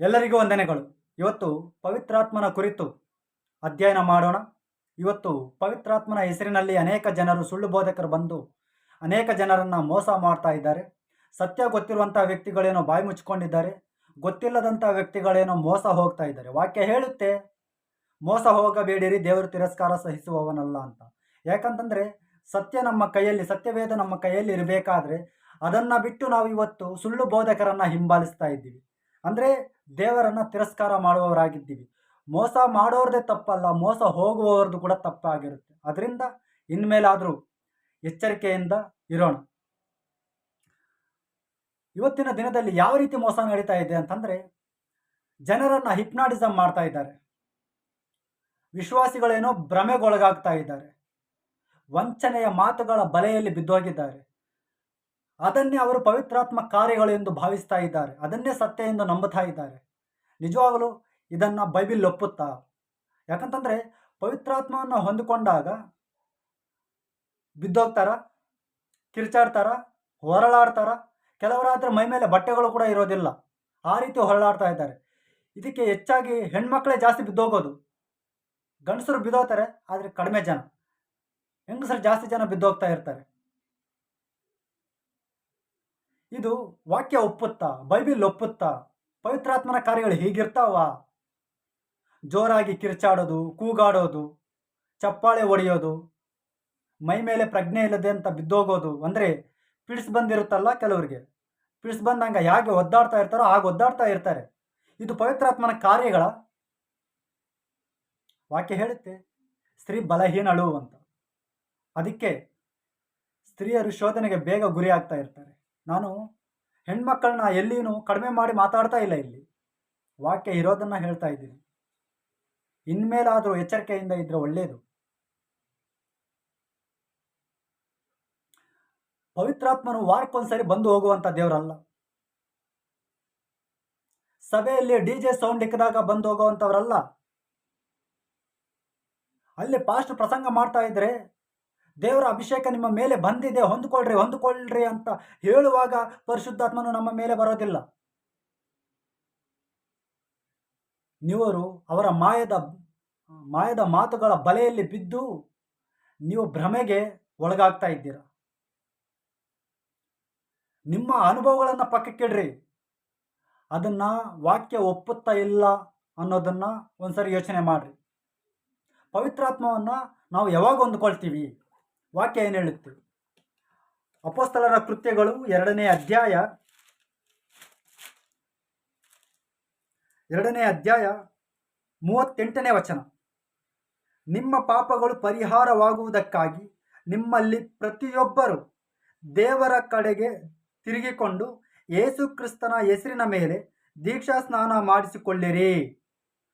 ಎಲ್ಲರಿಗೂ ವಂದನೆಗಳು. ಇವತ್ತು ಪವಿತ್ರಾತ್ಮನ ಕುರಿತು ಅಧ್ಯಯನ ಮಾಡೋಣ. ಇವತ್ತು ಪವಿತ್ರಾತ್ಮನ ಹೆಸರಿನಲ್ಲಿ ಅನೇಕ ಜನರು ಸುಳ್ಳು ಬೋಧಕರು ಬಂದು ಅನೇಕ ಜನರನ್ನು ಮೋಸ ಮಾಡ್ತಾ ಇದ್ದಾರೆ. ಸತ್ಯ ಗೊತ್ತಿರುವಂಥ ವ್ಯಕ್ತಿಗಳೇನೋ ಬಾಯಿ ಮುಚ್ಚಿಕೊಂಡಿದ್ದಾರೆ. ಗೊತ್ತಿಲ್ಲದಂಥ ವ್ಯಕ್ತಿಗಳೇನೋ ಮೋಸ ಹೋಗ್ತಾ ಇದ್ದಾರೆ. ವಾಕ್ಯ ಹೇಳುತ್ತೆ, ಮೋಸ ಹೋಗಬೇಡಿರಿ, ದೇವರು ತಿರಸ್ಕಾರ ಸಹಿಸುವವನಲ್ಲ ಅಂತ. ಯಾಕಂತಂದರೆ, ಸತ್ಯ ನಮ್ಮ ಕೈಯಲ್ಲಿ, ಸತ್ಯವೇದ ನಮ್ಮ ಕೈಯಲ್ಲಿ ಇರಬೇಕಾದ್ರೆ ಅದನ್ನು ಬಿಟ್ಟು ನಾವು ಇವತ್ತು ಸುಳ್ಳು ಬೋಧಕರನ್ನು ಹಿಂಬಾಲಿಸ್ತಾ ಇದ್ದೀವಿ. ಅಂದರೆ ದೇವರನ್ನು ತಿರಸ್ಕಾರ ಮಾಡುವವರಾಗಿದ್ದೀವಿ. ಮೋಸ ಮಾಡೋರದೇ ತಪ್ಪಲ್ಲ, ಮೋಸ ಹೋಗುವವರದು ಕೂಡ ತಪ್ಪಾಗಿರುತ್ತೆ. ಅದರಿಂದ ಇನ್ಮೇಲಾದರೂ ಎಚ್ಚರಿಕೆಯಿಂದ ಇರೋಣ. ಇವತ್ತಿನ ದಿನದಲ್ಲಿ ಯಾವ ರೀತಿ ಮೋಸ ನಡೀತಾ ಇದೆ ಅಂತಂದರೆ, ಜನರನ್ನು ಹಿಪ್ನಾಟಿಸಮ್ ಮಾಡ್ತಾ ಇದ್ದಾರೆ. ವಿಶ್ವಾಸಿಗಳೇನೋ ಭ್ರಮೆಗೊಳಗಾಗ್ತಾ ಇದ್ದಾರೆ. ವಂಚನೆಯ ಮಾತುಗಳ ಬಲೆಯಲ್ಲಿ ಬಿದ್ದೋಗಿದ್ದಾರೆ. ಅದನ್ನೇ ಅವರು ಪವಿತ್ರಾತ್ಮ ಕಾರ್ಯಗಳು ಎಂದು ಭಾವಿಸ್ತಾ ಇದ್ದಾರೆ. ಅದನ್ನೇ ಸತ್ಯ ಎಂದು ನಂಬುತ್ತಾ ಇದ್ದಾರೆ. ನಿಜವಾಗಲೂ ಇದನ್ನು ಬೈಬಿಲ್ ಒಪ್ಪುತ್ತಾ? ಯಾಕಂತಂದರೆ ಪವಿತ್ರಾತ್ಮವನ್ನು ಹೊಂದಿಕೊಂಡಾಗ ಬಿದ್ದೋಗ್ತಾರ, ಕಿರ್ಚಾಡ್ತಾರ, ಹೊರಳಾಡ್ತಾರ. ಕೆಲವರಾದರೆ ಮೈ ಮೇಲೆ ಬಟ್ಟೆಗಳು ಕೂಡ ಇರೋದಿಲ್ಲ. ಆ ರೀತಿ ಹೊರಳಾಡ್ತಾ ಇದ್ದಾರೆ. ಇದಕ್ಕೆ ಹೆಚ್ಚಾಗಿ ಹೆಣ್ಮಕ್ಳೇ ಜಾಸ್ತಿ ಬಿದ್ದೋಗೋದು. ಗಂಡಸರು ಬಿದ್ದೋಗ್ತಾರೆ, ಆದರೆ ಕಡಿಮೆ ಜನ. ಹೆಂಗಸರು ಜಾಸ್ತಿ ಜನ ಬಿದ್ದೋಗ್ತಾ ಇರ್ತಾರೆ. ಇದು ವಾಕ್ಯ ಒಪ್ಪುತ್ತಾ, ಬೈಬಿಲ್ ಒಪ್ಪುತ್ತಾ, ಪವಿತ್ರಾತ್ಮನ ಕಾರ್ಯಗಳು ಹೀಗಿರ್ತಾವ? ಜೋರಾಗಿ ಕಿರ್ಚಾಡೋದು, ಕೂಗಾಡೋದು, ಚಪ್ಪಾಳೆ ಹೊಡೆಯೋದು, ಮೈ ಮೇಲೆ ಪ್ರಜ್ಞೆ ಇಲ್ಲದೆ ಅಂತ ಬಿದ್ದೋಗೋದು ಅಂದರೆ ಪಿಡ್ಸ್ ಬಂದಿರುತ್ತಲ್ಲ ಕೆಲವರಿಗೆ? ಪಿಡ್ಸ್ ಬಂದಂಗೆ ಹೇಗೆ ಒದ್ದಾಡ್ತಾ ಇರ್ತಾರೋ ಹಾಗೆ ಒದ್ದಾಡ್ತಾ ಇರ್ತಾರೆ. ಇದು ಪವಿತ್ರಾತ್ಮನ ಕಾರ್ಯಗಳ ವಾಕ್ಯ ಹೇಳುತ್ತೆ, ಸ್ತ್ರೀ ಬಲಹೀನಳು ಅಂತ. ಅದಕ್ಕೆ ಸ್ತ್ರೀಯರು ಶೋಧನೆಗೆ ಬೇಗ ಗುರಿ ಆಗ್ತಾ ಇರ್ತಾರೆ. ನಾನು ಹೆಣ್ಮಕ್ಕಳನ್ನ ಎಲ್ಲಿನೂ ಕಡಿಮೆ ಮಾಡಿ ಮಾತಾಡ್ತಾ ಇಲ್ಲ ಇಲ್ಲಿ. ವಾಕ್ಯ ಇರೋದನ್ನು ಹೇಳ್ತಾ ಇದ್ದೀನಿ. ಇನ್ಮೇಲಾದರೂ ಎಚ್ಚರಿಕೆಯಿಂದ ಇದ್ರೆ ಒಳ್ಳೆಯದು ಪವಿತ್ರಾತ್ಮನು ವಾರಕ್ಕೊಂದ್ಸರಿ ಬಂದು ಹೋಗುವಂಥ ದೇವರಲ್ಲ. ಸಭೆಯಲ್ಲಿ ಡಿ ಜೆ ಸೌಂಡ್ ಇಕ್ಕದಾಗ ಬಂದು ಹೋಗುವಂಥವ್ರಲ್ಲ ಅಲ್ಲಿ ಪಾಸ್ಟ್ ಪ್ರಸಂಗ ಮಾಡ್ತಾ ಇದ್ರೆ ದೇವರ ಅಭಿಷೇಕ ನಿಮ್ಮ ಮೇಲೆ ಬಂದಿದೆ, ಹೊಂದ್ಕೊಳ್ರಿ ಹೊಂದ್ಕೊಳ್ರಿ ಅಂತ ಹೇಳುವಾಗ ಪರಿಶುದ್ಧಾತ್ಮನು ನಮ್ಮ ಮೇಲೆ ಬರೋದಿಲ್ಲ. ನೀವರು ಅವರ ಮಾಯದ ಮಾಯದ ಮಾತುಗಳ ಬಲೆಯಲ್ಲಿ ಬಿದ್ದು ನೀವು ಭ್ರಮೆಗೆ ಒಳಗಾಗ್ತಾ ಇದ್ದೀರ? ನಿಮ್ಮ ಅನುಭವಗಳನ್ನು ಪಕ್ಕಕ್ಕಿಡ್ರಿ. ಅದನ್ನ ವಾಕ್ಯ ಒಪ್ಪುತ್ತಾ ಇಲ್ಲ ಅನ್ನೋದನ್ನ ಒಂದ್ಸರಿ ಯೋಚನೆ ಮಾಡಿರಿ. ಪವಿತ್ರಾತ್ಮವನ್ನು ನಾವು ಯಾವಾಗ ಹೊಂದ್ಕೊಳ್ತೀವಿ? ವಾಕ್ಯ ಏನು ಹೇಳುತ್ತೆ? ಅಪೋಸ್ತಲರ ಕೃತ್ಯಗಳು ಎರಡನೇ ಅಧ್ಯಾಯ ಎರಡನೇ ಅಧ್ಯಾಯ ಮೂವತ್ತೆಂಟನೇ ವಚನ. ನಿಮ್ಮ ಪಾಪಗಳು ಪರಿಹಾರವಾಗುವುದಕ್ಕಾಗಿ ನಿಮ್ಮಲ್ಲಿ ಪ್ರತಿಯೊಬ್ಬರು ದೇವರ ಕಡೆಗೆ ತಿರುಗಿಕೊಂಡು ಯೇಸು ಕ್ರಿಸ್ತನ ಹೆಸರಿನ ಮೇಲೆ ದೀಕ್ಷಾ ಸ್ನಾನ ಮಾಡಿಸಿಕೊಳ್ಳಿರಿ.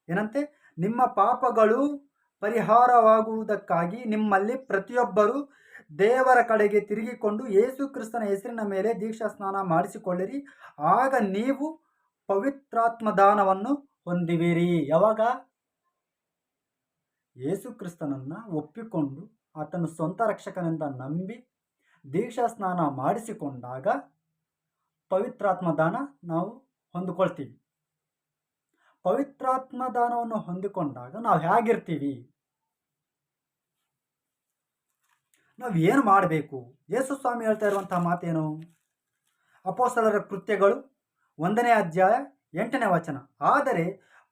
ಏನಂತೆ? ನಿಮ್ಮ ಪಾಪಗಳು ಪರಿಹಾರವಾಗುವುದಕ್ಕಾಗಿ ನಿಮ್ಮಲ್ಲಿ ಪ್ರತಿಯೊಬ್ಬರು ದೇವರ ಕಡೆಗೆ ತಿರುಗಿಕೊಂಡು ಯೇಸು ಕ್ರಿಸ್ತನ ಹೆಸರಿನ ಮೇಲೆ ದೀಕ್ಷಾ ಸ್ನಾನ ಮಾಡಿಸಿಕೊಳ್ಳಿರಿ. ಆಗ ನೀವು ಪವಿತ್ರಾತ್ಮದಾನವನ್ನು ಹೊಂದಿವಿರಿ. ಯಾವಾಗ? ಯೇಸು ಕ್ರಿಸ್ತನನ್ನು ಒಪ್ಪಿಕೊಂಡು ಆತನು ಸ್ವಂತ ರಕ್ಷಕನಿಂದ ನಂಬಿ ದೀಕ್ಷಾ ಸ್ನಾನ ಮಾಡಿಸಿಕೊಂಡಾಗ ಪವಿತ್ರಾತ್ಮದಾನ ನಾವು ಹೊಂದಿಕೊಳ್ತೀವಿ. ಪವಿತ್ರಾತ್ಮ ದಾನವನ್ನು ಹೊಂದಿಕೊಂಡಾಗ ನಾವು ಹೇಗಿರ್ತೀವಿ? ನಾವು ಏನು ಮಾಡಬೇಕು? ಯೇಸು ಸ್ವಾಮಿ ಹೇಳ್ತಾ ಇರುವಂತಹ ಮಾತೇನು? ಅಪೋಸಲರ ಕೃತ್ಯಗಳು ಒಂದನೇ ಅಧ್ಯಾಯ ಎಂಟನೇ ವಚನ. ಆದರೆ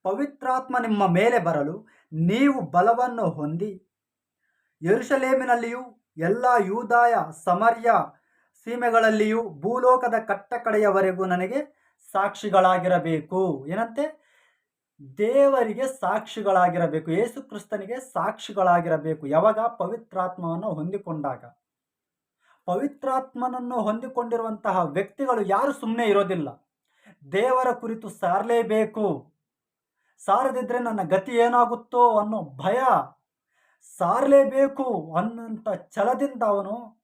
ಪವಿತ್ರಾತ್ಮ ನಿಮ್ಮ ಮೇಲೆ ಬರಲು ನೀವು ಬಲವನ್ನು ಹೊಂದಿ ಯರುಷಲೇಮಿನಲ್ಲಿಯೂ ಎಲ್ಲ ಯೂದಾಯ, ಸಮರ್ಯ ಸೀಮೆಗಳಲ್ಲಿಯೂ ಭೂಲೋಕದ ಕಟ್ಟಕಡೆಯವರೆಗೂ ನನಗೆ ಸಾಕ್ಷಿಗಳಾಗಿರಬೇಕು. ಏನಂತೆ? ದೇವರಿಗೆ ಸಾಕ್ಷಿಗಳಾಗಿರಬೇಕು ಯೇಸು ಕ್ರಿಸ್ತನಿಗೆ ಸಾಕ್ಷಿಗಳಾಗಿರಬೇಕು. ಯಾವಾಗ? ಪವಿತ್ರಾತ್ಮವನ್ನು ಹೊಂದಿಕೊಂಡಾಗ. ಪವಿತ್ರಾತ್ಮನನ್ನು ಹೊಂದಿಕೊಂಡಿರುವಂತಹ ವ್ಯಕ್ತಿಗಳು ಯಾರು ಸುಮ್ಮನೆ ಇರೋದಿಲ್ಲ. ದೇವರ ಕುರಿತು ಸಾರಲೇಬೇಕು. ಸಾರದಿದ್ರೆ ನನ್ನ ಗತಿ ಏನಾಗುತ್ತೋ ಅನ್ನೋ ಭಯ. ಸಾರಲೇಬೇಕು ಅನ್ನೋಂಥ ಛಲದಿಂದ ಅವನು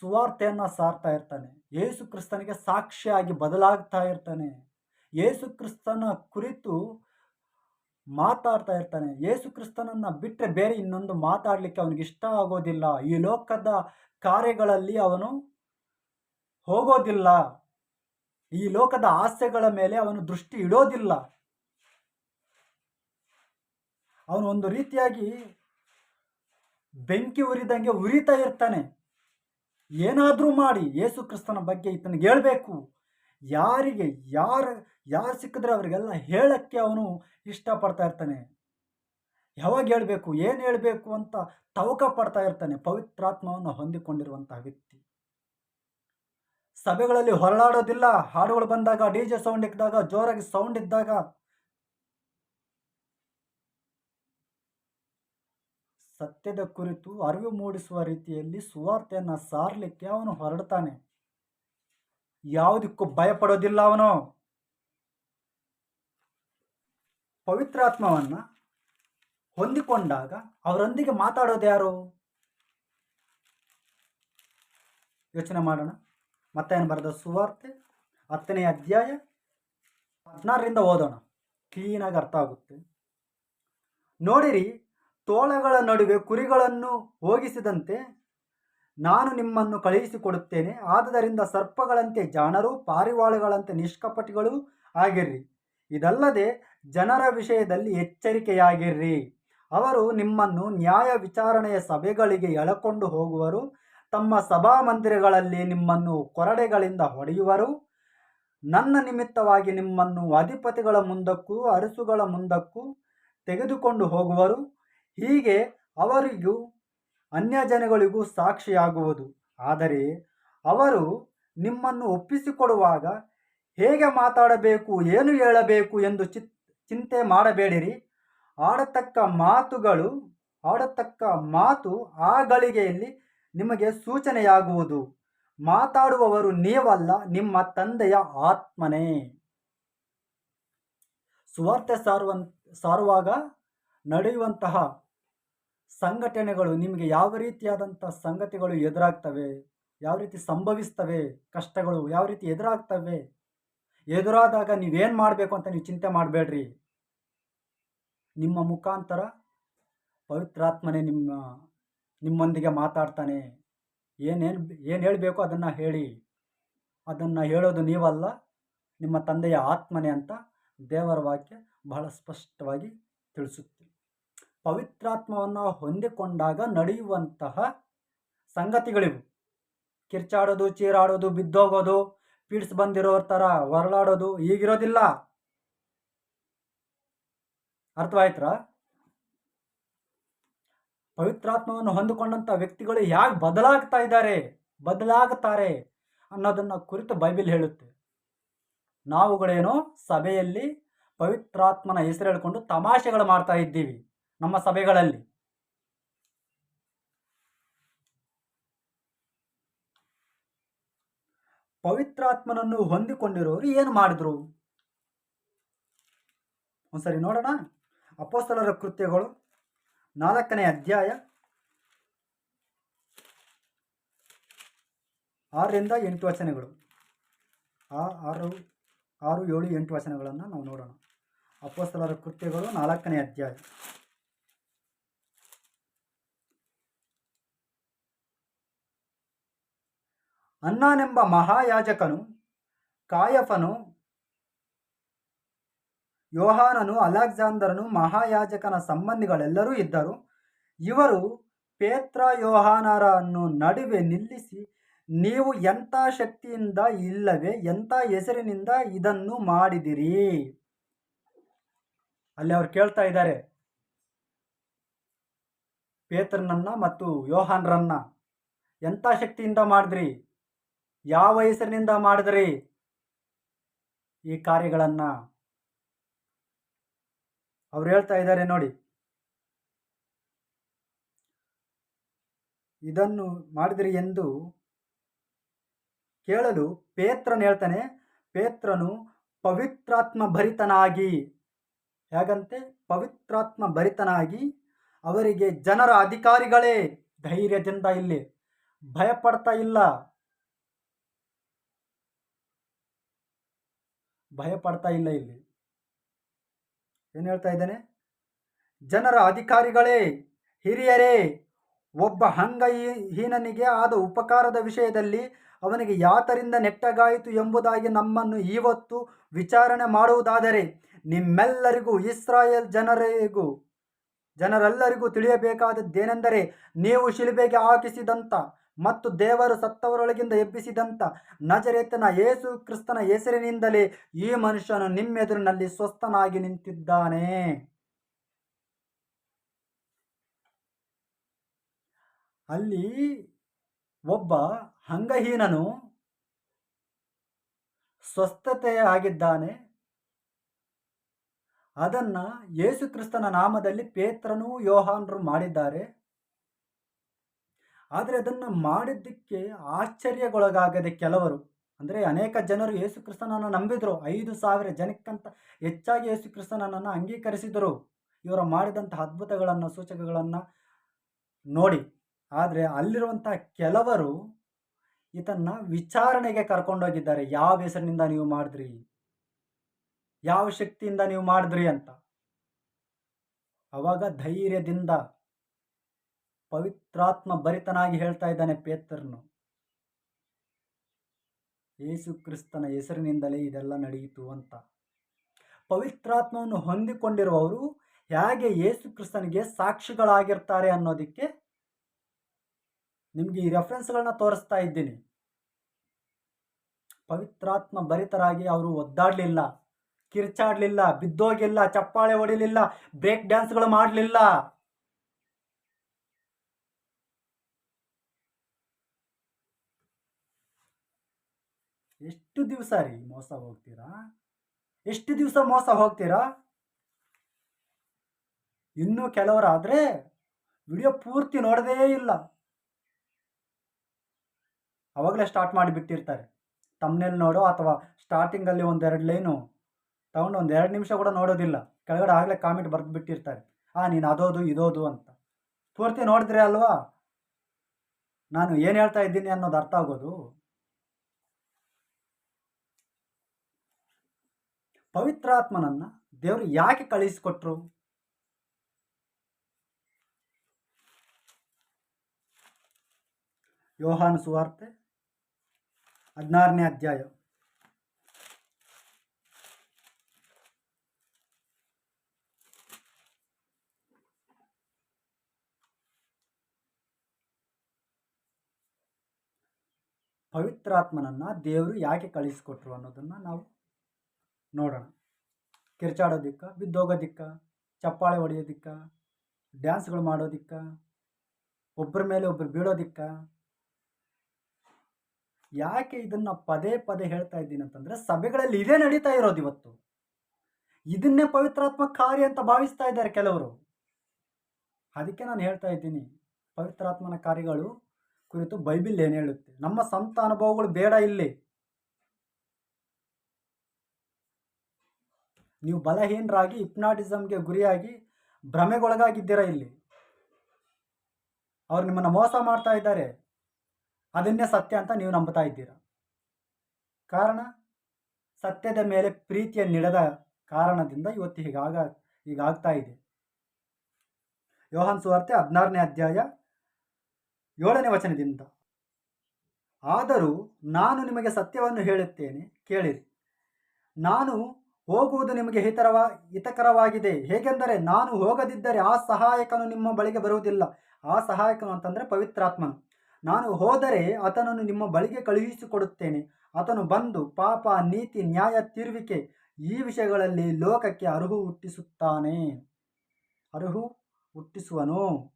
ಸುವಾರ್ತೆಯನ್ನು ಸಾರ್ತಾ ಇರ್ತಾನೆ. ಯೇಸು ಕ್ರಿಸ್ತನಿಗೆ ಸಾಕ್ಷಿಯಾಗಿ ಬದಲಾಗ್ತಾ ಇರ್ತಾನೆ. ಯೇಸು ಕ್ರಿಸ್ತನ ಕುರಿತು ಮಾತಾಡ್ತಾ ಇರ್ತಾನೆ. ಯೇಸು ಕ್ರಿಸ್ತನನ್ನು ಬಿಟ್ಟರೆ ಬೇರೆ ಇನ್ನೊಂದು ಮಾತಾಡಲಿಕ್ಕೆ ಅವನಿಗೆ ಇಷ್ಟ ಆಗೋದಿಲ್ಲ. ಈ ಲೋಕದ ಕಾರ್ಯಗಳಲ್ಲಿ ಅವನು ಹೋಗೋದಿಲ್ಲ. ಈ ಲೋಕದ ಆಸೆಗಳ ಮೇಲೆ ಅವನು ದೃಷ್ಟಿ ಇಡೋದಿಲ್ಲ. ಅವನು ಒಂದು ರೀತಿಯಾಗಿ ಬೆಂಕಿ ಉರಿದಂಗೆ ಉರಿತಾ ಇರ್ತಾನೆ. ಏನಾದರೂ ಮಾಡಿ ಯೇಸು ಕ್ರಿಸ್ತನ ಬಗ್ಗೆ ಈತನಿಗೆ ಹೇಳಬೇಕು. ಯಾರಿಗೆ, ಯಾರು ಯಾರು ಸಿಕ್ಕಿದ್ರೆ ಅವರಿಗೆಲ್ಲ ಹೇಳಕ್ಕೆ ಅವನು ಇಷ್ಟಪಡ್ತಾ ಇರ್ತಾನೆ. ಯಾವಾಗ ಹೇಳಬೇಕು, ಏನು ಹೇಳಬೇಕು ಅಂತ ತವಕ ಪಡ್ತಾ ಇರ್ತಾನೆ, ಪವಿತ್ರಾತ್ಮವನ್ನು ಹೊಂದಿಕೊಂಡಿರುವಂತಹ ವ್ಯಕ್ತಿ. ಸಭೆಗಳಲ್ಲಿ ಹೊರಳಾಡೋದಿಲ್ಲ ಹಾಡುಗಳು ಬಂದಾಗ ಡಿ ಜೆ ಸೌಂಡ್ ಇದ್ದಾಗ, ಜೋರಾಗಿ ಸೌಂಡ್ ಇದ್ದಾಗ. ಸತ್ಯದ ಕುರಿತು ಅರಿವು ಮೂಡಿಸುವ ರೀತಿಯಲ್ಲಿ ಸುವಾರ್ತೆಯನ್ನು ಸಾರಲಿಕ್ಕೆ ಅವನು ಹೊರಡ್ತಾನೆ. ಯಾವುದಕ್ಕೂ ಭಯಪಡೋದಿಲ್ಲ ಅವನು. ಪವಿತ್ರಾತ್ಮವನ್ನ ಹೊಂದಿಕೊಂಡಾಗ ಅವರೊಂದಿಗೆ ಮಾತಾಡೋದು ಯಾರು? ಯೋಚನೆ ಮಾಡೋಣ. ಮತ್ತೆ ಏನು ಬರೆದ ಸುವಾರ್ತೆ, ಹತ್ತನೇ ಅಧ್ಯಾಯ ಹದಿನಾರರಿಂದ ಓದೋಣ. ಕ್ಲೀನಾಗಿ ಅರ್ಥ ಆಗುತ್ತೆ. ನೋಡಿರಿ, ತೋಳಗಳ ನಡುವೆ ಕುರಿಗಳನ್ನು ಹೋಗಿಸಿದಂತೆ ನಾನು ನಿಮ್ಮನ್ನು ಕಳುಹಿಸಿಕೊಡುತ್ತೇನೆ. ಆದ್ದರಿಂದ ಸರ್ಪಗಳಂತೆ, ಜಾಣರು, ಪಾರಿವಾಳಗಳಂತೆ ನಿಷ್ಕಪಟಿಗಳು ಆಗಿರ್ರಿ. ಇದಲ್ಲದೆ ಜನರ ವಿಷಯದಲ್ಲಿ ಎಚ್ಚರಿಕೆಯಾಗಿರ್ರಿ. ಅವರು ನಿಮ್ಮನ್ನು ನ್ಯಾಯ ವಿಚಾರಣೆಯ ಸಭೆಗಳಿಗೆ ಎಳಕೊಂಡು ಹೋಗುವರು. ತಮ್ಮ ಸಭಾ ಮಂದಿರಗಳಲ್ಲಿ ನಿಮ್ಮನ್ನು ಕೊರಡೆಗಳಿಂದ ಹೊಡೆಯುವರು. ನನ್ನ ನಿಮಿತ್ತವಾಗಿ ನಿಮ್ಮನ್ನು ಅಧಿಪತಿಗಳ ಮುಂದಕ್ಕೂ ಅರಸುಗಳ ಮುಂದಕ್ಕೂ ತೆಗೆದುಕೊಂಡು ಹೋಗುವರು. ಹೀಗೆ ಅವರಿಗೂ, ಅನ್ಯಜನಗಳಿಗೂ ಸಾಕ್ಷಿಯಾಗುವುದು. ಆದರೆ ಅವರು ನಿಮ್ಮನ್ನು ಒಪ್ಪಿಸಿಕೊಡುವಾಗ ಹೇಗೆ ಮಾತಾಡಬೇಕು, ಏನು ಹೇಳಬೇಕು ಎಂದು ಚಿತ್, ಚಿಂತೆ ಮಾಡಬೇಡಿರಿ. ಆಡತಕ್ಕ ಮಾತುಗಳು, ಆಡತಕ್ಕ ಮಾತು ಆ ಗಳಿಗೆಯಲ್ಲಿ ನಿಮಗೆ ಸೂಚನೆಯಾಗುವುದು. ಮಾತಾಡುವವರು ನೀವಲ್ಲ, ನಿಮ್ಮ ತಂದೆಯ ಆತ್ಮನೇ. ಸುವಾರ್ತೆ ಸಾರುವನ್, ಸಾರುವಾಗ ನಡೆಯುವಂತಹ ಸಂಘಟನೆಗಳು ನಿಮಗೆ ಯಾವ ರೀತಿಯಾದಂಥ ಸಂಗತಿಗಳು ಎದುರಾಗ್ತವೆ, ಯಾವ ರೀತಿ ಸಂಭವಿಸ್ತವೆ, ಕಷ್ಟಗಳು ಯಾವ ರೀತಿ ಎದುರಾಗ್ತವೆ ಎದುರಾದಾಗ ನೀವೇನು ಮಾಡಬೇಕು ಅಂತ ನೀವು ಚಿಂತೆ ಮಾಡಬೇಡ್ರಿ. ನಿಮ್ಮ ಮುಖಾಂತರ ಪವಿತ್ರಾತ್ಮನೇ ನಿಮ್ಮ, ನಿಮ್ಮೊಂದಿಗೆ ಮಾತಾಡ್ತಾನೆ. ಏನೇನು, ಏನು ಹೇಳಬೇಕು ಅದನ್ನು ಹೇಳಿ. ಅದನ್ನು ಹೇಳೋದು ನೀವಲ್ಲ, ನಿಮ್ಮ ತಂದೆಯ ಆತ್ಮನೇ ಅಂತ ದೇವರ ವಾಕ್ಯ ಬಹಳ ಸ್ಪಷ್ಟವಾಗಿ ತಿಳಿಸುತ್ತೆ. ಪವಿತ್ರಾತ್ಮವನ್ನು ಹೊಂದಿಕೊಂಡಾಗ ನಡೆಯುವಂತಹ ಸಂಗತಿಗಳಿವು. ಕಿರ್ಚಾಡೋದು, ಚೀರಾಡೋದು, ಬಿದ್ದೋಗೋದು ಪೀಡ್ಸ್ ಬಂದಿರೋರ ಥರ ಹೊರಳಾಡೋದು ಈಗಿರೋದಿಲ್ಲ. ಅರ್ಥವಾಯ್ತರ? ಪವಿತ್ರಾತ್ಮವನ್ನು ಹೊಂದಿಕೊಂಡಂಥ ವ್ಯಕ್ತಿಗಳು ಯಾಕೆ ಬದಲಾಗ್ತಾ ಇದ್ದಾರೆ? ಬದಲಾಗುತ್ತಾರೆ ಅನ್ನೋದನ್ನು ಕುರಿತು ಬೈಬಿಲ್ ಹೇಳುತ್ತೆ. ನಾವುಗಳೇನೋ ಸಭೆಯಲ್ಲಿ ಪವಿತ್ರಾತ್ಮನ ಹೆಸರು ಹೇಳ್ಕೊಂಡು ತಮಾಷೆಗಳು ಮಾಡ್ತಾ ಇದ್ದೀವಿ ನಮ್ಮ ಸಭೆಗಳಲ್ಲಿ. ಪವಿತ್ರಾತ್ಮನನ್ನು ಹೊಂದಿಕೊಂಡಿರೋರು ಏನು ಮಾಡಿದ್ರು? ಒಂದ್ಸರಿ ನೋಡೋಣ. ಅಪೋಸ್ತಲರ ಕೃತ್ಯಗಳು ನಾಲ್ಕನೇ ಅಧ್ಯಾಯ ಆರರಿಂದ ಎಂಟು ವಚನಗಳು. ಆ ಆರು ಆರು, ಏಳು, ಎಂಟು ವಚನಗಳನ್ನು ನಾವು ನೋಡೋಣ. ಅಪೋಸ್ತಲರ ಕೃತ್ಯಗಳು ನಾಲ್ಕನೇ ಅಧ್ಯಾಯ. ಅನ್ನಾನೆಂಬ ಮಹಾಯಾಜಕನು, ಕಾಯಫನು, ಯೋಹಾನನು, ಅಲೆಕ್ಸಾಂದರನು, ಮಹಾಯಾಜಕನ ಸಂಬಂಧಿಗಳೆಲ್ಲರೂ ಇದ್ದರು. ಇವರು ಪೇತ್ರ ಯೋಹಾನರನ್ನು ನಡುವೆ ನಿಲ್ಲಿಸಿ, ನೀವು ಎಂಥ ಶಕ್ತಿಯಿಂದ ಇಲ್ಲವೇ, ಎಂಥ ಹೆಸರಿನಿಂದ ಇದನ್ನು ಮಾಡಿದಿರಿ? ಅಲ್ಲಿ ಅವ್ರು ಕೇಳ್ತಾ ಇದ್ದಾರೆ. ಪೇತ್ರನನ್ನ ಮತ್ತು ಯೋಹಾನ್ರನ್ನ ಎಂಥ ಶಕ್ತಿಯಿಂದ ಮಾಡಿದ್ರಿ? ಯಾವ ಹೆಸರಿನಿಂದ ಮಾಡಿದ್ರಿ? ಈ ಕಾರ್ಯಗಳನ್ನು. ಅವ್ರು ಹೇಳ್ತಾ ಇದ್ದಾರೆ ನೋಡಿ. ಇದನ್ನು ಮಾಡಿದ್ರಿ ಎಂದು ಕೇಳಲು ಪೇತ್ರನು ಹೇಳ್ತಾನೆ. ಪೇತ್ರನು ಪವಿತ್ರಾತ್ಮ ಭರಿತನಾಗಿ ಹೇಗಂತೆ? ಪವಿತ್ರಾತ್ಮ ಭರಿತನಾಗಿ ಅವರಿಗೆ ಜನರ ಅಧಿಕಾರಿಗಳೇ. ಧೈರ್ಯದಿಂದ ಇಲ್ಲಿ. ಭಯಪಡ್ತಾ ಇಲ್ಲ. ಭಯಪಡ್ತಾ ಇಲ್ಲ ಇಲ್ಲಿ. ಏನು ಹೇಳ್ತಾ ಇದ್ದಾನೆ? ಜನರ ಅಧಿಕಾರಿಗಳೇ, ಹಿರಿಯರೇ, ಒಬ್ಬ ಹಂಗ ಹೀನನಿಗೆ ಆದ ಉಪಕಾರದ ವಿಷಯದಲ್ಲಿ ಅವನಿಗೆ ಯಾತರಿಂದ ನೆಟ್ಟಗಾಯಿತು ಎಂಬುದಾಗಿ ನಮ್ಮನ್ನು ಇವತ್ತು ವಿಚಾರಣೆ ಮಾಡುವುದಾದರೆ ನಿಮ್ಮೆಲ್ಲರಿಗೂ ಇಸ್ರಾಯೇಲ್ ಜನರಿಗೂ, ಜನರೆಲ್ಲರಿಗೂ ತಿಳಿಯಬೇಕಾದದ್ದೇನೆಂದರೆ ನೀವು ಶಿಲುಬೆಗೆ ಹಾಕಿಸಿದಂಥ ಮತ್ತು ದೇವರು ಸತ್ತವರೊಳಗಿಂದ ಎಬ್ಬಿಸಿದಂಥ ನಜರೇತನ ಯೇಸು ಕ್ರಿಸ್ತನ ಹೆಸರಿನಿಂದಲೇ ಈ ಮನುಷ್ಯನು ನಿಮ್ಮೆದುರಿನಲ್ಲಿ ಸ್ವಸ್ಥನಾಗಿ ನಿಂತಿದ್ದಾನೆ. ಅಲ್ಲಿ ಒಬ್ಬ ಅಂಗಹೀನನು ಸ್ವಸ್ಥತೆ ಆಗಿದ್ದಾನೆ. ಅದನ್ನು ಯೇಸು ಕ್ರಿಸ್ತನ ನಾಮದಲ್ಲಿ ಪೇತ್ರನು ಯೋಹಾನರು ಮಾಡಿದ್ದಾರೆ. ಆದರೆ ಅದನ್ನು ಮಾಡಿದ್ದಕ್ಕೆ ಆಶ್ಚರ್ಯಗೊಳಗಾಗದೆ ಕೆಲವರು. ಅಂದರೆ ಅನೇಕ ಜನರು ಯೇಸು ಕ್ರಿಸ್ತನನ್ನು ನಂಬಿದರು. ಐದು ಸಾವಿರ ಜನಕ್ಕಂತ ಹೆಚ್ಚಾಗಿ ಯೇಸು ಕ್ರಿಸ್ತನನ್ನು ಅಂಗೀಕರಿಸಿದರು. ಇವರು ಮಾಡಿದಂಥ ಅದ್ಭುತಗಳನ್ನು, ಸೂಚಕಗಳನ್ನು ನೋಡಿ. ಆದರೆ ಅಲ್ಲಿರುವಂಥ ಕೆಲವರು ಇದನ್ನು ವಿಚಾರಣೆಗೆ ಕರ್ಕೊಂಡೋಗಿದ್ದಾರೆ. ಯಾವ ಹೆಸರಿನಿಂದ ನೀವು ಮಾಡಿದ್ರಿ? ಯಾವ ಶಕ್ತಿಯಿಂದ ನೀವು ಮಾಡಿದ್ರಿ ಅಂತ. ಅವಾಗ ಧೈರ್ಯದಿಂದ ಪವಿತ್ರಾತ್ಮ ಭರಿತನಾಗಿ ಹೇಳ್ತಾ ಇದ್ದಾನೆ ಪೇತ್ರನು. ಯೇಸು ಕ್ರಿಸ್ತನ ಹೆಸರಿನಿಂದಲೇ ಇದೆಲ್ಲ ನಡೆಯಿತು ಅಂತ. ಪವಿತ್ರಾತ್ಮವನ್ನು ಹೊಂದಿಕೊಂಡಿರುವವರು ಹೇಗೆ ಯೇಸು ಕ್ರಿಸ್ತನಿಗೆ ಸಾಕ್ಷಿಗಳಾಗಿರ್ತಾರೆ ಅನ್ನೋದಕ್ಕೆ ನಿಮಗೆ ಈ ರೆಫರೆನ್ಸ್ಗಳನ್ನ ತೋರಿಸ್ತಾ ಇದ್ದೀನಿ. ಪವಿತ್ರಾತ್ಮ ಭರಿತರಾಗಿ ಅವರು ಒದ್ದಾಡಲಿಲ್ಲ, ಕಿರ್ಚಾಡಲಿಲ್ಲ, ಬಿದ್ದೋಗಿಲ್ಲ, ಚಪ್ಪಾಳೆ ಹೊಡಿಲಿಲ್ಲ, ಬ್ರೇಕ್ ಡ್ಯಾನ್ಸ್ಗಳು ಮಾಡಲಿಲ್ಲ. ಎಷ್ಟು ದಿವಸ ರೀ ಮೋಸ ಹೋಗ್ತೀರಾ? ಎಷ್ಟು ದಿವಸ ಮೋಸ ಹೋಗ್ತೀರಾ? ಇನ್ನೂ ಕೆಲವರಾದರೆ ವಿಡಿಯೋ ಪೂರ್ತಿ ನೋಡದೇ ಇಲ್ಲ. ಅವಾಗಲೇ ಸ್ಟಾರ್ಟ್ ಮಾಡಿಬಿಟ್ಟಿರ್ತಾರೆ ತಮ್ಮನೇಲಿ ನೋಡೋ ಅಥವಾ ಸ್ಟಾರ್ಟಿಂಗಲ್ಲಿ ಒಂದೆರಡು ಲೈನು ತಗೊಂಡು ಒಂದು ಎರಡು ನಿಮಿಷ ಕೂಡ ನೋಡೋದಿಲ್ಲ. ಕೆಳಗಡೆ ಆಗಲೇ ಕಾಮೆಂಟ್ ಬರೆದು ಬಿಟ್ಟಿರ್ತಾರೆ. ಆ, ನೀನು ಅದೋದು, ಇದೋದು ಅಂತ. ಪೂರ್ತಿ ನೋಡಿದ್ರೆ ಅಲ್ವಾ? ನಾನು ಏನು ಹೇಳ್ತಾ ಇದ್ದೀನಿ ಅನ್ನೋದು ಅರ್ಥ ಆಗೋದು? ಪವಿತ್ರಾತ್ಮನನ್ನ ದೇವರು ಯಾಕೆ ಕಳಿಸಿಕೊಟ್ರು? ಯೋಹಾನ ಸುವಾರ್ತೆ ಹದಿನಾರನೇ ಅಧ್ಯಾಯ. ಪವಿತ್ರಾತ್ಮನನ್ನು ದೇವರು ಯಾಕೆ ಕಳಿಸಿಕೊಟ್ರು ಅನ್ನೋದನ್ನು ನಾವು ನೋಡೋಣ. ಕಿರ್ಚಾಡೋದಿಕ್ಕ ಬಿದ್ದೋಗೋದಿಕ್ಕ ಚಪ್ಪಾಳೆ ಹೊಡೆಯೋದಿಕ್ಕ ಡ್ಯಾನ್ಸ್ಗಳು ಮಾಡೋದಿಕ್ಕ ಒಬ್ಬರ ಮೇಲೆ ಒಬ್ಬರು ಬೀಳೋದಿಕ್ಕ ಯಾಕೆ ಇದನ್ನು ಪದೇ ಪದೇ ಹೇಳ್ತಾ ಇದ್ದೀನಿ ಅಂತಂದರೆ, ಸಭೆಗಳಲ್ಲಿ ಇದೇ ನಡೀತಾ ಇರೋದು ಇವತ್ತು. ಇದನ್ನೇ ಪವಿತ್ರಾತ್ಮ ಕಾರ್ಯ ಅಂತ ಭಾವಿಸ್ತಾ ಇದ್ದಾರೆ ಕೆಲವರು. ಅದಕ್ಕೆ ನಾನು ಹೇಳ್ತಾ ಇದ್ದೀನಿ, ಪವಿತ್ರಾತ್ಮನ ಕಾರ್ಯಗಳು ಕುರಿತು ಬೈಬಿಲ್ ಏನು ಹೇಳುತ್ತೆ? ನಮ್ಮ ಸ್ವಂತ ಅನುಭವಗಳು ಬೇಡ ಇಲ್ಲಿ. ನೀವು ಬಲಹೀನರಾಗಿ ಹಿಪ್ನಾಟಿಸಮ್ಗೆ ಗುರಿಯಾಗಿ ಭ್ರಮೆಗೊಳಗಾಗಿದ್ದೀರಾ ಇಲ್ಲಿ? ಅವ್ರು ನಿಮ್ಮನ್ನು ಮೋಸ ಮಾಡ್ತಾ ಇದ್ದಾರೆ. ಅದನ್ನೇ ಸತ್ಯ ಅಂತ ನೀವು ನಂಬ್ತಾ ಇದ್ದೀರಾ? ಕಾರಣ? ಸತ್ಯದ ಮೇಲೆ ಪ್ರೀತಿಯ ನೀಡದ ಕಾರಣದಿಂದ ಇವತ್ತು ಹೀಗಾಗ, ಹೀಗಾಗ್ತಾ ಇದೆ. ಯೋಹನ್ ಸುವಾರ್ತೆ ಹದಿನಾರನೇ ಅಧ್ಯಾಯ ಏಳನೇ ವಚನದಿಂದ. ಆದರೂ ನಾನು ನಿಮಗೆ ಸತ್ಯವನ್ನು ಹೇಳುತ್ತೇನೆ, ಕೇಳಿರಿ. ನಾನು ಹೋಗುವುದು ನಿಮಗೆ ಹಿತರವ, ಹಿತಕರವಾಗಿದೆ. ಹೇಗೆಂದರೆ ನಾನು ಹೋಗದಿದ್ದರೆ ಆ ಸಹಾಯಕನು ನಿಮ್ಮ ಬಳಿಗೆ ಬರುವುದಿಲ್ಲ. ಆ ಸಹಾಯಕನು ಅಂತಂದರೆ ಪವಿತ್ರಾತ್ಮನು. ನಾನು ಹೋದರೆ ಆತನನ್ನು ನಿಮ್ಮ ಬಳಿಗೆ ಕಳುಹಿಸಿಕೊಡುತ್ತೇನೆ. ಆತನು ಬಂದು ಪಾಪ, ನೀತಿ, ನ್ಯಾಯ ತೀರ್ವಿಕೆ ಈ ವಿಷಯಗಳಲ್ಲಿ ಲೋಕಕ್ಕೆ ಅರುಹು ಹುಟ್ಟಿಸುತ್ತಾನೆ. ಅರುಹು ಹುಟ್ಟಿಸುವನು.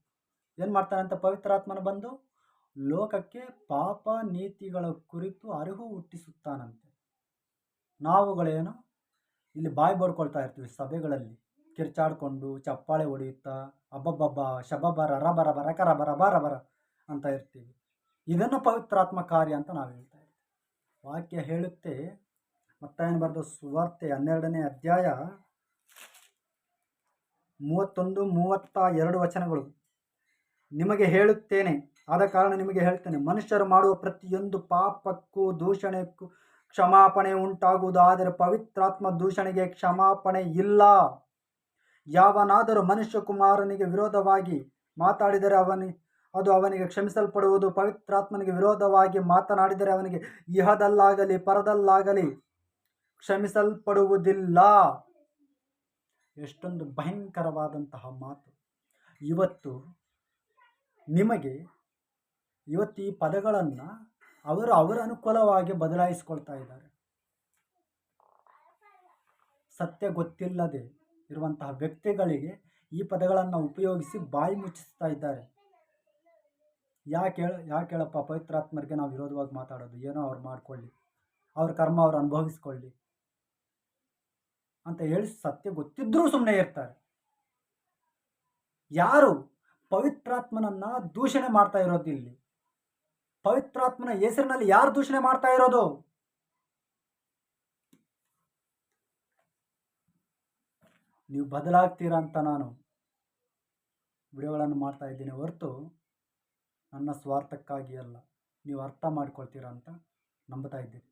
ಏನು ಮಾಡ್ತಾನಂತ ಪವಿತ್ರಾತ್ಮನ ಬಂದು ಲೋಕಕ್ಕೆ ಪಾಪ, ನೀತಿಗಳ ಕುರಿತು ಅರಿವು ಹುಟ್ಟಿಸುತ್ತಾನಂತೆ. ನಾವುಗಳೇನು? ಇಲ್ಲಿ ಬಾಯಿ ಬಡ್ಕೊಳ್ತಾ ಇರ್ತೀವಿ ಸಭೆಗಳಲ್ಲಿ. ಕಿರ್ಚಾಡ್ಕೊಂಡು ಚಪ್ಪಾಳೆ ಹೊಡೆಯುತ್ತಾ, ಅಬ್ಬಬ್ಬಬ್ಬ ಶಬಬರ ರಬರ ಬರ ಬರ ಬರ ಬರ ಅಂತ ಇರ್ತೀವಿ. ಇದನ್ನು ಪವಿತ್ರಾತ್ಮ ಕಾರ್ಯ ಅಂತ ನಾವು ಹೇಳ್ತಾ ವಾಕ್ಯ ಹೇಳುತ್ತೆ, ಮತ್ತಾಯನ ಬರೆದ ಸುವಾರ್ತೆ ಹನ್ನೆರಡನೇ ಅಧ್ಯಾಯ ಮೂವತ್ತೊಂದು, ಮೂವತ್ತ ಎರಡು ವಚನಗಳು. ನಿಮಗೆ ಹೇಳುತ್ತೇನೆ, ಆದ ಕಾರಣ ನಿಮಗೆ ಹೇಳ್ತೇನೆ, ಮನುಷ್ಯರು ಮಾಡುವ ಪ್ರತಿಯೊಂದು ಪಾಪಕ್ಕೂ, ದೂಷಣೆಕ್ಕೂ ಕ್ಷಮಾಪಣೆ ಉಂಟಾಗುವುದು ಆದರೆ ಪವಿತ್ರಾತ್ಮ ದೂಷಣೆಗೆ ಕ್ಷಮಾಪಣೆ ಇಲ್ಲ. ಯಾವನಾದರೂ ಮನುಷ್ಯ ಕುಮಾರನಿಗೆ ವಿರೋಧವಾಗಿ ಮಾತಾಡಿದರೆ ಅವನಿ, ಅದು ಅವನಿಗೆ ಕ್ಷಮಿಸಲ್ಪಡುವುದು, ಪವಿತ್ರಾತ್ಮನಿಗೆ ವಿರೋಧವಾಗಿ ಮಾತನಾಡಿದರೆ ಅವನಿಗೆ ಇಹದಲ್ಲಾಗಲಿ, ಪರದಲ್ಲಾಗಲಿ ಕ್ಷಮಿಸಲ್ಪಡುವುದಿಲ್ಲ. ಎಷ್ಟೊಂದು ಭಯಂಕರವಾದಂತಹ ಮಾತು. ಇವತ್ತು ನಿಮಗೆ, ಇವತ್ತು ಈ ಪದಗಳನ್ನು ಅವರು ಅವರ ಅನುಕೂಲವಾಗಿ ಬದಲಾಯಿಸ್ಕೊಳ್ತಾ ಇದ್ದಾರೆ. ಸತ್ಯ ಗೊತ್ತಿಲ್ಲದೆ ಇರುವಂತಹ ವ್ಯಕ್ತಿಗಳಿಗೆ ಈ ಪದಗಳನ್ನು ಉಪಯೋಗಿಸಿ ಬಾಯಿ ಮುಚ್ಚಿಸ್ತಾ ಇದ್ದಾರೆ. ಯಾಕೆ ಯಾಕೆ ಹೇಳಪ್ಪ, ಪವಿತ್ರಾತ್ಮರಿಗೆ ನಾವು ವಿರೋಧವಾಗಿ ಮಾತಾಡೋದು? ಏನೋ ಅವ್ರು ಮಾಡ್ಕೊಳ್ಳಿ. ಅವ್ರ ಕರ್ಮ ಅವ್ರು ಅನುಭವಿಸ್ಕೊಳ್ಳಿ ಅಂತ ಹೇಳಿ ಸತ್ಯ ಗೊತ್ತಿದ್ರೂ ಸುಮ್ಮನೆ ಇರ್ತಾರೆ. ಯಾರು ಪವಿತ್ರಾತ್ಮನನ್ನ ದೂಷಣೆ ಮಾಡ್ತಾ ಇರೋದು ಇಲ್ಲಿ ಪವಿತ್ರಾತ್ಮನ ಹೆಸರಿನಲ್ಲಿ ಯಾರು ದೂಷಣೆ ಮಾಡ್ತಾ ಇರೋದು? ನೀವು ಬದಲಾಗ್ತೀರಾ ಅಂತ ನಾನು ವಿಡಿಯೋಗಳನ್ನು ಮಾಡ್ತಾ ಇದ್ದೀನಿ ಹೊರತು ನನ್ನ ಸ್ವಾರ್ಥಕ್ಕಾಗಿ ಅಲ್ಲ. ನೀವು ಅರ್ಥ ಮಾಡ್ಕೊಳ್ತೀರಾ ಅಂತ ನಂಬ್ತಾ ಇದ್ದೀನಿ.